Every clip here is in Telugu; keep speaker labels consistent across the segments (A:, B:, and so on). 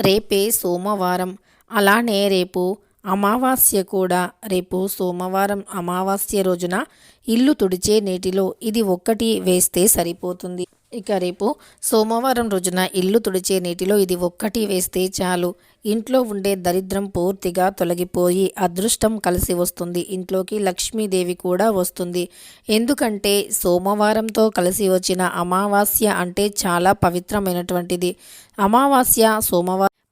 A: రేపే సోమవారం. అలానే రేపు అమావాస్య కూడా. రేపు సోమవారం అమావాస్య రోజున ఇల్లు తుడిచే నీటిలో ఇది ఒక్కటి వేస్తే సరిపోతుంది. ఇక రేపు సోమవారం రోజున ఇల్లు తుడిచే నీటిలో ఇది ఒక్కటి వేస్తే చాలు. ఇంట్లో ఉండే దరిద్రం పూర్తిగా తొలగిపోయి అదృష్టం కలిసి వస్తుంది. ఇంట్లోకి లక్ష్మీదేవి కూడా వస్తుంది. ఎందుకంటే సోమవారంతో కలిసి వచ్చిన అమావాస్య అంటే చాలా పవిత్రమైనటువంటిది. అమావాస్య సోమవారం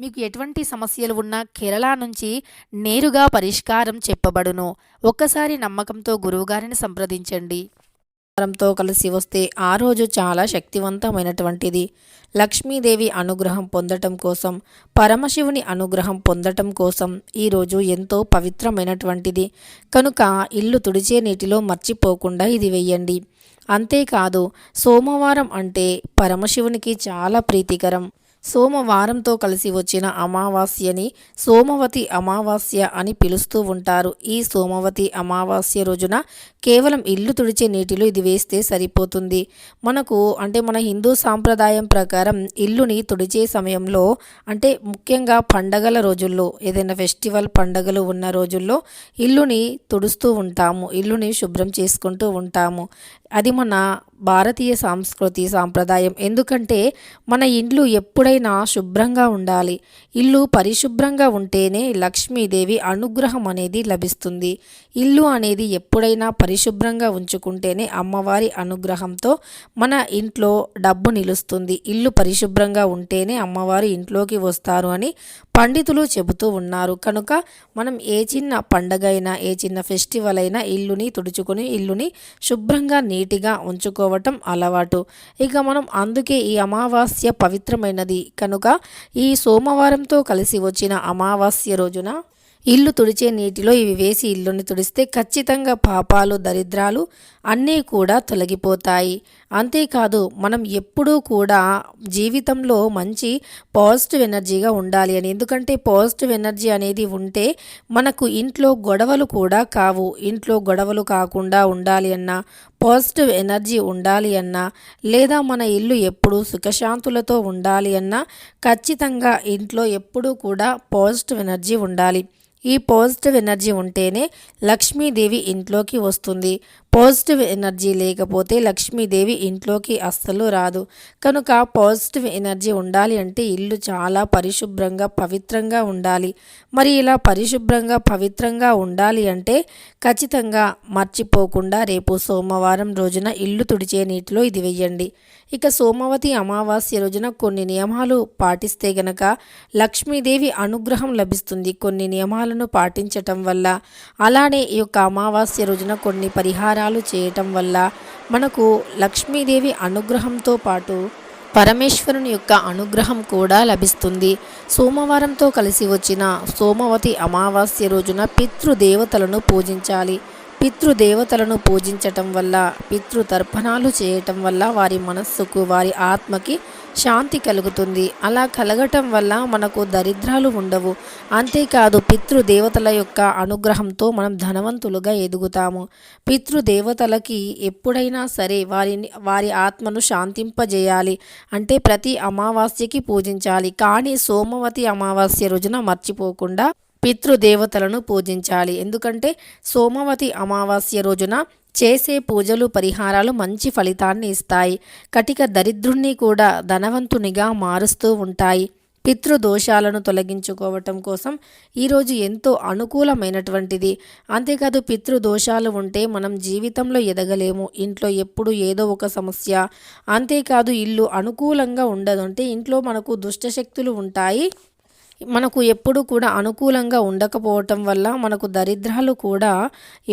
A: మీకు ఎటువంటి సమస్యలు ఉన్నా కేరళ నుంచి నేరుగా పరిష్కారం చెప్పబడును. ఒక్కసారి నమ్మకంతో గురువుగారిని సంప్రదించండి. తో కలిసి వస్తే ఆ రోజు చాలా శక్తివంతమైనటువంటిది. లక్ష్మీదేవి అనుగ్రహం పొందటం కోసం పరమశివుని అనుగ్రహం పొందటం కోసం ఈరోజు ఎంతో పవిత్రమైనటువంటిది. కనుక ఇల్లు తుడిచే నీటిలో మర్చిపోకుండా ఇది వెయ్యండి. అంతేకాదు సోమవారం అంటే పరమశివునికి చాలా ప్రీతికరం. సోమవారంతో కలిసి వచ్చిన అమావాస్యని సోమవతి అమావాస్య అని పిలుస్తూ ఉంటారు. ఈ సోమవతి అమావాస్య రోజున కేవలం ఇల్లు తుడిచే నీటిలో ఇది వేస్తే సరిపోతుంది. మనకు అంటే మన హిందూ సాంప్రదాయం ప్రకారం ఇల్లుని తుడిచే సమయంలో అంటే ముఖ్యంగా పండగల రోజుల్లో ఏదైనా ఫెస్టివల్ పండగలు ఉన్న రోజుల్లో ఇల్లుని తుడుస్తూ ఉంటాము. ఇల్లుని శుభ్రం చేసుకుంటూ ఉంటాము. అది మన భారతీయ సంస్కృతి సాంప్రదాయం. ఎందుకంటే మన ఇండ్లు ఎప్పుడైనా శుభ్రంగా ఉండాలి. ఇల్లు పరిశుభ్రంగా ఉంటేనే లక్ష్మీదేవి అనుగ్రహం అనేది లభిస్తుంది. ఇల్లు అనేది ఎప్పుడైనా పరిశుభ్రంగా ఉంచుకుంటేనే అమ్మవారి అనుగ్రహంతో మన ఇంట్లో డబ్బు నిలుస్తుంది. ఇల్లు పరిశుభ్రంగా ఉంటేనే అమ్మవారు ఇంట్లోకి వస్తారు అని పండితులు చెబుతూ ఉన్నారు. కనుక మనం ఏ చిన్న పండగ అయినా ఏ చిన్న ఫెస్టివల్ అయినా ఇల్లుని తుడుచుకొని ఇల్లుని శుభ్రంగా నీటిగా ఉంచుకోవటం అలవాటు. ఇక మనం అందుకే ఈ అమావాస్య పవిత్రమైనది. కనుక ఈ సోమవారంతో కలిసి వచ్చిన అమావాస్య రోజున ఇల్లు తుడిచే నీటిలో ఇవి వేసి ఇల్లుని తుడిస్తే ఖచ్చితంగా పాపాలు దరిద్రాలు అన్నీ కూడా తొలగిపోతాయి. అంతేకాదు మనం ఎప్పుడూ కూడా జీవితంలో మంచి పాజిటివ్ ఎనర్జీగా ఉండాలి అని. ఎందుకంటే పాజిటివ్ ఎనర్జీ అనేది ఉంటే మనకు ఇంట్లో గొడవలు కూడా కావు. ఇంట్లో గొడవలు కాకుండా ఉండాలి అన్నా పాజిటివ్ ఎనర్జీ ఉండాలి అన్నా లేదా మన ఇల్లు ఎప్పుడు సుఖశాంతులతో ఉండాలి అన్నా ఖచ్చితంగా ఇంట్లో ఎప్పుడూ కూడా పాజిటివ్ ఎనర్జీ ఉండాలి. ఈ పాజిటివ్ ఎనర్జీ ఉంటేనే లక్ష్మీదేవి ఇంట్లోకి వస్తుంది. పాజిటివ్ ఎనర్జీ లేకపోతే లక్ష్మీదేవి ఇంట్లోకి అస్సలు రాదు. కనుక పాజిటివ్ ఎనర్జీ ఉండాలి అంటే ఇల్లు చాలా పరిశుభ్రంగా పవిత్రంగా ఉండాలి. మరి ఇలా పరిశుభ్రంగా పవిత్రంగా ఉండాలి అంటే ఖచ్చితంగా మర్చిపోకుండా రేపు సోమవారం రోజున ఇల్లు తుడిచే నీటిలో ఇది వెయ్యండి. ఇక సోమవతి అమావాస్య రోజున కొన్ని నియమాలు పాటిస్తే గనక లక్ష్మీదేవి అనుగ్రహం లభిస్తుంది. కొన్ని నియమాలు నియమాలను పాటించటం వల్ల అలానే ఈ యొక్క అమావాస్య రోజున కొన్ని పరిహారాలు చేయటం వల్ల మనకు లక్ష్మీదేవి అనుగ్రహంతో పాటు పరమేశ్వరుని యొక్క అనుగ్రహం కూడా లభిస్తుంది. సోమవారంతో కలిసి వచ్చిన సోమవతి అమావాస్య రోజున పితృదేవతలను పూజించాలి. పితృదేవతలను పూజించటం వల్ల పితృతర్పణాలు చేయటం వల్ల వారి మనస్సుకు వారి ఆత్మకి శాంతి కలుగుతుంది. అలా కలగటం వల్ల మనకు దరిద్రాలు ఉండవు. అంతేకాదు పితృదేవతల యొక్క అనుగ్రహంతో మనం ధనవంతులుగా ఎదుగుతాము. పితృదేవతలకి ఎప్పుడైనా సరే వారిని వారి ఆత్మను శాంతింపజేయాలి. అంటే ప్రతి అమావాస్యకి పూజించాలి. కానీ సోమవతి అమావాస్య రోజున మర్చిపోకుండా పితృదేవతలను పూజించాలి. ఎందుకంటే సోమవతి అమావాస్య రోజున చేసే పూజలు పరిహారాలు మంచి ఫలితాన్ని ఇస్తాయి. కటిక దరిద్రుణ్ణి కూడా ధనవంతునిగా మారుస్తూ ఉంటాయి. పితృదోషాలను తొలగించుకోవటం కోసం ఈరోజు ఎంతో అనుకూలమైనటువంటిది. అంతేకాదు పితృదోషాలు ఉంటే మనం జీవితంలో ఎదగలేము. ఇంట్లో ఎప్పుడు ఏదో ఒక సమస్య. అంతేకాదు ఇల్లు అనుకూలంగా ఉండదు అంటే ఇంట్లో మనకు దుష్టశక్తులు ఉంటాయి. మనకు ఎప్పుడు కూడా అనుకూలంగా ఉండకపోవటం వల్ల మనకు దరిద్రాలు కూడా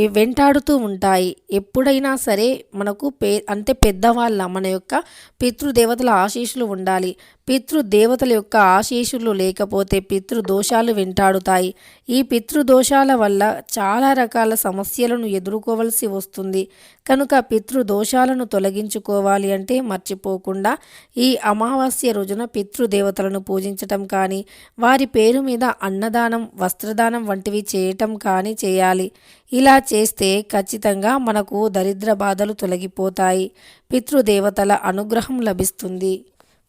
A: వెంటాడుతూ ఉంటాయి. ఎప్పుడైనా సరే మనకు పే అంటే పెద్దవాళ్ళ మన యొక్క పితృదేవతల ఆశీస్సులు ఉండాలి. పితృదేవతల యొక్క ఆశీస్సులు లేకపోతే పితృదోషాలు వెంటాడుతాయి. ఈ పితృదోషాల వల్ల చాలా రకాల సమస్యలను ఎదుర్కోవలసి వస్తుంది. కనుక పితృదోషాలను తొలగించుకోవాలి అంటే మర్చిపోకుండా ఈ అమావాస్య రోజున పితృదేవతలను పూజించటం కానీ వారి వారి పేరు మీద అన్నదానం వస్త్రదానం వంటివి చేయటం కానీ చేయాలి. ఇలా చేస్తే ఖచ్చితంగా మనకు దరిద్ర బాధలు తొలగిపోతాయి. పితృదేవతల అనుగ్రహం లభిస్తుంది.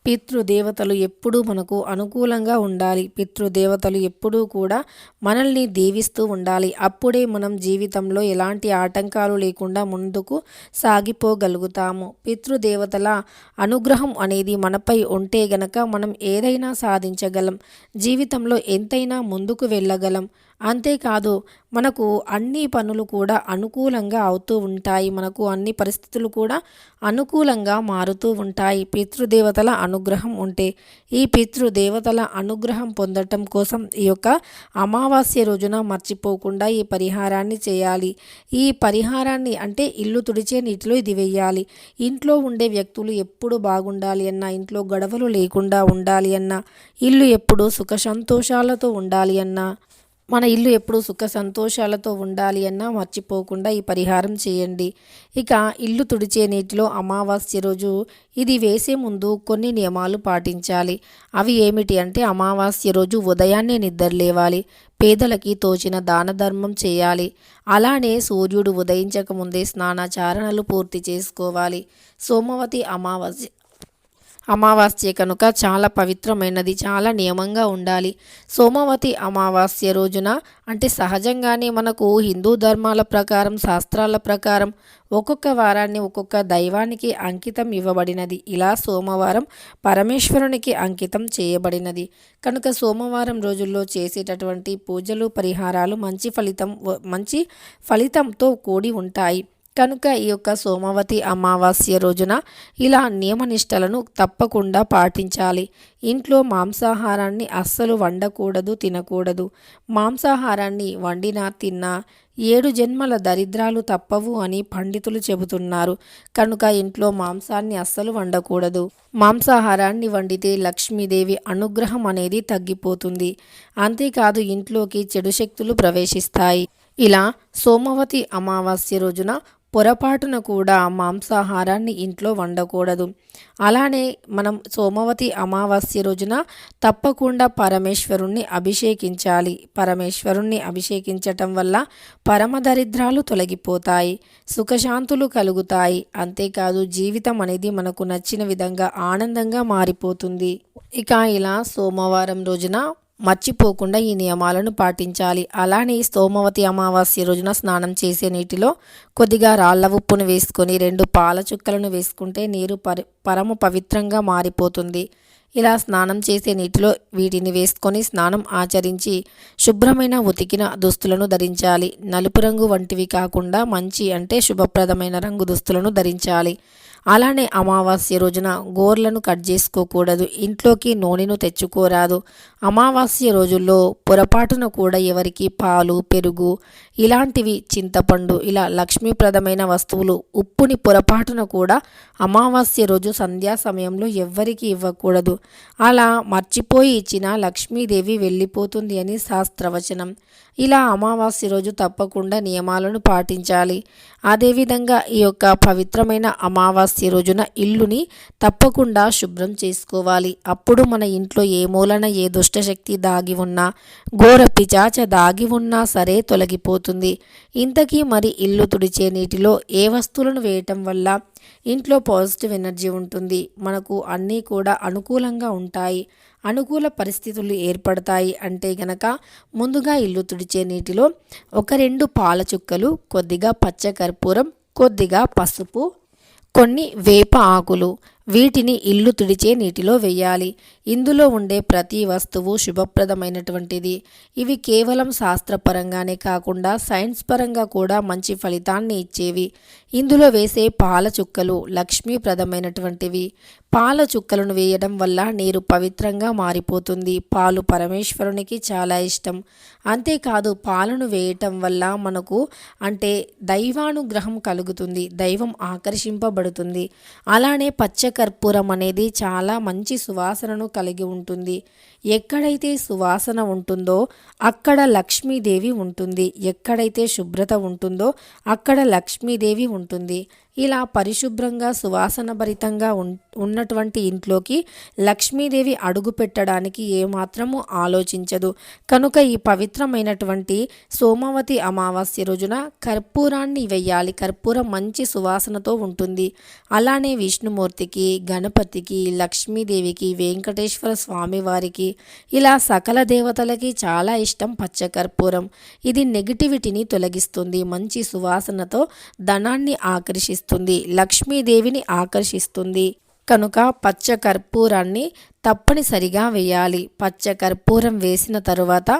A: పితృదేవతలు ఎప్పుడూ మనకు అనుకూలంగా ఉండాలి. పితృదేవతలు ఎప్పుడూ కూడా మనల్ని దీవిస్తూ ఉండాలి. అప్పుడే మనం జీవితంలో ఎలాంటి ఆటంకాలు లేకుండా ముందుకు సాగిపోగలుగుతాము. పితృదేవతల అనుగ్రహం అనేది మనపై ఉంటే గనక మనం ఏదైనా సాధించగలం. జీవితంలో ఎంతైనా ముందుకు వెళ్ళగలం. అంతేకాదు మనకు అన్ని పనులు కూడా అనుకూలంగా అవుతూ ఉంటాయి. మనకు అన్ని పరిస్థితులు కూడా అనుకూలంగా మారుతూ ఉంటాయి. పితృదేవతల అనుగ్రహం ఉంటే ఈ పితృదేవతల అనుగ్రహం పొందటం కోసం ఈ యొక్క అమావాస్య రోజున మర్చిపోకుండా ఈ పరిహారాన్ని చేయాలి. ఈ పరిహారాన్ని అంటే ఇల్లు తుడిచే నీటిలో ఇది వెయ్యాలి ఇంట్లో ఉండే వ్యక్తులు ఎప్పుడు బాగుండాలి అన్న ఇంట్లో గొడవలు లేకుండా ఉండాలి అన్నా ఇల్లు ఎప్పుడు సుఖ సంతోషాలతో ఉండాలి అన్నా మన ఇల్లు ఎప్పుడు సుఖ సంతోషాలతో ఉండాలి అన్నా మర్చిపోకుండా ఈ పరిహారం చేయండి. ఇక ఇల్లు తుడిచే నీటిలో అమావాస్య రోజు ఇది వేసే ముందు కొన్ని నియమాలు పాటించాలి. అవి ఏమిటి అంటే అమావాస్య రోజు ఉదయాన్నే నిద్ర లేవాలి. పేదలకి తోచిన దాన ధర్మం చేయాలి. అలానే సూర్యుడు ఉదయించక ముందే స్నానాచారణలు పూర్తి చేసుకోవాలి. సోమవతి అమావాస్య అమావాస్య కనుక చాలా పవిత్రమైనది చాలా నియమంగా ఉండాలి. సోమవతి అమావాస్య రోజున అంటే సహజంగానే మనకు హిందూ ధర్మాల ప్రకారం శాస్త్రాల ప్రకారం ఒక్కొక్క వారాన్ని ఒక్కొక్క దైవానికి అంకితం ఇవ్వబడినది. ఇలా సోమవారం పరమేశ్వరునికి అంకితం చేయబడినది. కనుక సోమవారం రోజుల్లో చేసేటటువంటి పూజలు పరిహారాలు మంచి ఫలితం మంచి ఫలితంతో కూడి ఉంటాయి. కనుక ఈ యొక్క సోమవతి అమావాస్య రోజున ఇలా నియమనిష్టలను తప్పకుండా పాటించాలి. ఇంట్లో మాంసాహారాన్ని అస్సలు వండకూడదు తినకూడదు. మాంసాహారాన్ని వండినా తిన్నా ఏడు జన్మల దరిద్రాలు తప్పవు అని పండితులు చెబుతున్నారు. కనుక ఇంట్లో మాంసాన్ని అస్సలు వండకూడదు. మాంసాహారాన్ని వండితే లక్ష్మీదేవి అనుగ్రహం అనేది తగ్గిపోతుంది. అంతేకాదు ఇంట్లోకి చెడు శక్తులు ప్రవేశిస్తాయి. ఇలా సోమవతి అమావాస్య రోజున పొరపాటున కూడా మాంసాహారాన్ని ఇంట్లో వండకూడదు. అలానే మనం సోమవతి అమావాస్య రోజున తప్పకుండా పరమేశ్వరుణ్ణి అభిషేకించాలి. పరమేశ్వరుణ్ణి అభిషేకించటం వల్ల పరమదరిద్రాలు తొలగిపోతాయి సుఖశాంతులు కలుగుతాయి. అంతేకాదు జీవితం అనేది మనకు నచ్చిన విధంగా ఆనందంగా మారిపోతుంది. ఇక ఇలా సోమవారం రోజున మర్చిపోకుండా ఈ నియమాలను పాటించాలి. అలానే స్తోమవతి అమావాస్య రోజున స్నానం చేసే నీటిలో కొద్దిగా రాళ్ళ ఉప్పును వేసుకొని రెండు పాల చుక్కలను వేసుకుంటే నీరు పరమ పవిత్రంగా మారిపోతుంది. ఇలా స్నానం చేసే నీటిలో వీటిని వేసుకొని స్నానం ఆచరించి శుభ్రమైన ఉతికిన దుస్తులను ధరించాలి. నలుపు రంగు వంటివి కాకుండా మంచి అంటే శుభప్రదమైన రంగు దుస్తులను ధరించాలి. అలానే అమావాస్య రోజున గోర్లను కట్ చేసుకోకూడదు. ఇంట్లోకి నూనెను తెచ్చుకోరాదు. అమావాస్య రోజుల్లో పొరపాటున కూడా ఎవరికి పాలు పెరుగు ఇలాంటివి చింతపండు ఇలా లక్ష్మీప్రదమైన వస్తువులు ఉప్పుని పొరపాటున కూడా అమావాస్య రోజు సంధ్యా సమయంలో ఎవ్వరికి ఇవ్వకూడదు. అలా మర్చిపోయి ఇచ్చిన లక్ష్మీదేవి వెళ్ళిపోతుంది అని శాస్త్రవచనం. ఇలా అమావాస్య రోజు తప్పకుండా నియమాలను పాటించాలి. అదేవిధంగా ఈ యొక్క పవిత్రమైన అమావాస్య రోజున ఇల్లుని తప్పకుండా శుభ్రం చేసుకోవాలి. అప్పుడు మన ఇంట్లో ఏ మూలన ఏ దుష్టశక్తి దాగి ఉన్నా ఘోర పిచాచ దాగి ఉన్నా సరే తొలగిపోతుంది. ఇంతకీ మరి ఇల్లు తుడిచే నీటిలో ఏ వస్తువులను వేయటం వల్ల ఇంట్లో పాజిటివ్ ఎనర్జీ ఉంటుంది. మనకు అన్నీ కూడా అనుకూలంగా ఉంటాయి. అనుకూల పరిస్థితులు ఏర్పడతాయి అంటే గనక ముందుగా ఇల్లు తుడిచే నీటిలో ఒక రెండు పాల చుక్కలు కొద్దిగా పచ్చకర్పూరం కొద్దిగా పసుపు కొన్ని వేప ఆకులు వీటిని ఇల్లు తుడిచే నీటిలో వేయాలి. ఇందులో ఉండే ప్రతి వస్తువు శుభప్రదమైనటువంటిది. ఇవి కేవలం శాస్త్రపరంగానే కాకుండా సైన్స్ పరంగా కూడా మంచి ఫలితాన్ని ఇచ్చేవి. ఇందులో వేసే పాల చుక్కలు లక్ష్మీప్రదమైనటువంటివి. పాల చుక్కలను వేయడం వల్ల నీరు పవిత్రంగా మారిపోతుంది. పాలు పరమేశ్వరునికి చాలా ఇష్టం. అంతేకాదు పాలను వేయటం వల్ల మనకు అంటే దైవానుగ్రహం కలుగుతుంది. దైవం ఆకర్షింపబడుతుంది. అలానే కర్పూరం అనేది చాలా మంచి సువాసనను కలిగి ఉంటుంది. ఎక్కడైతే సువాసన ఉంటుందో అక్కడ లక్ష్మీదేవి ఉంటుంది. ఎక్కడైతే శుభ్రత ఉంటుందో అక్కడ లక్ష్మీదేవి ఉంటుంది. ఇలా పరిశుభ్రంగా సువాసన భరితంగా ఉన్నటువంటి ఇంట్లోకి లక్ష్మీదేవి అడుగు పెట్టడానికి ఏమాత్రము ఆలోచించదు. కనుక ఈ పవిత్రమైనటువంటి సోమవతి అమావాస్య రోజున కర్పూరాన్ని వెయ్యాలి. కర్పూరం మంచి సువాసనతో ఉంటుంది. అలానే విష్ణుమూర్తికి గణపతికి లక్ష్మీదేవికి వెంకటేశ్వర స్వామి వారికి ఇలా సకల దేవతలకి చాలా ఇష్టం పచ్చకర్పూరం. ఇది నెగిటివిటీని తొలగిస్తుంది. మంచి సువాసనతో ధనాన్ని ఆకర్షిస్తుంది. చేస్తుంది లక్ష్మీదేవిని ఆకర్షిస్తుంది. కనుక పచ్చ కర్పూరాన్ని తప్పనిసరిగా వేయాలి. పచ్చ కర్పూరం వేసిన తరువాత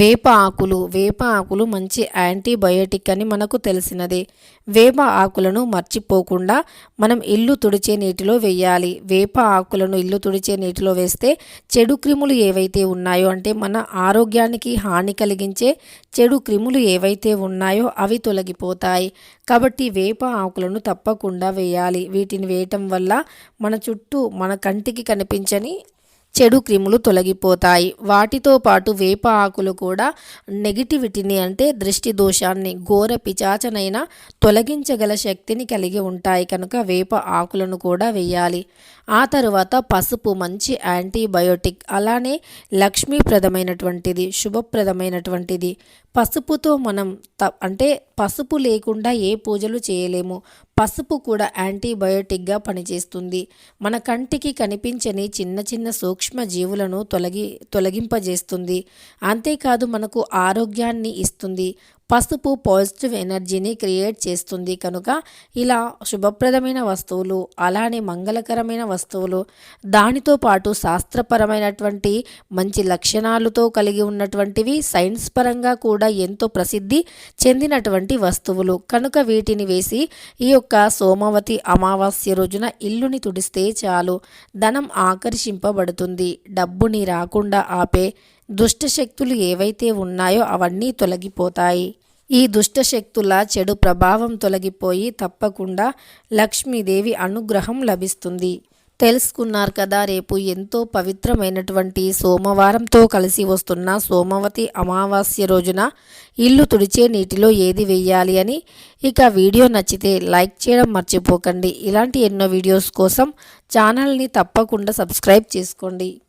A: వేప ఆకులు. వేప ఆకులు మంచి యాంటీబయోటిక్ అని మనకు తెలిసినదే. వేప ఆకులను మర్చిపోకుండా మనం ఇల్లు తుడిచే నీటిలో వేయాలి. వేప ఆకులను ఇల్లు తుడిచే నీటిలో వేస్తే చెడు క్రిములు ఏవైతే ఉన్నాయో అంటే మన ఆరోగ్యానికి హాని కలిగించే చెడు క్రిములు ఏవైతే ఉన్నాయో అవి తొలగిపోతాయి. కాబట్టి వేప ఆకులను తప్పకుండా వేయాలి. వీటిని వేయటం వల్ల మన చుట్టూ మన కంటికి కనిపించని చెడు క్రిములు తొలగిపోతాయి. వాటితో పాటు వేప ఆకులు కూడా నెగిటివిటీని అంటే దృష్టి దోషాన్ని ఘోర పిచాచనైన తొలగించగల శక్తిని కలిగి ఉంటాయి. కనుక వేప ఆకులను కూడా వేయాలి. ఆ తరువాత పసుపు మంచి యాంటీబయోటిక్ అలానే లక్ష్మీప్రదమైనటువంటిది శుభప్రదమైనటువంటిది. పసుపుతో మనం త అంటే పసుపు లేకుండా ఏ పూజలు చేయలేము. పసుపు కూడా యాంటీబయోటిక్గా పనిచేస్తుంది. మన కంటికి కనిపించని చిన్న చిన్న సూక్ష్మ జీవులను తొలగి తొలగింపజేస్తుంది. అంతేకాదు మనకు ఆరోగ్యాన్ని ఇస్తుంది. పసుపు పాజిటివ్ ఎనర్జీని క్రియేట్ చేస్తుంది కనుక ఇలా శుభప్రదమైన వస్తువులు అలానే మంగళకరమైన వస్తువులు దానితో పాటు శాస్త్రపరమైనటువంటి మంచి లక్షణాలతో కలిగి ఉన్నటువంటివి సైన్స్ పరంగా కూడా ఎంతో ప్రసిద్ధి చెందినటువంటి వస్తువులు. కనుక వీటిని వేసి ఈ యొక్క సోమవతి అమావాస్య రోజున ఇల్లుని తుడిస్తే చాలు ధనం ఆకర్షింపబడుతుంది డబ్బుని రాకుండా ఆపే దుష్టశక్తులు ఏవైతే ఉన్నాయో అవన్నీ తొలగిపోతాయి. ఈ దుష్టశక్తుల చెడు ప్రభావం తొలగిపోయి తప్పకుండా లక్ష్మీదేవి అనుగ్రహం లభిస్తుంది. తెలుసుకున్నారు కదా రేపు ఎంతో పవిత్రమైనటువంటి సోమవారంతో కలిసి వస్తున్న సోమవతి అమావాస్య రోజున ఇల్లు తుడిచే నీటిలో ఏది వేయాలి అని ఇక వీడియో నచ్చితే లైక్ చేయడం మర్చిపోకండి. ఇలాంటి ఎన్నో వీడియోస్ కోసం ఛానల్ని తప్పకుండా సబ్స్క్రైబ్ చేసుకోండి.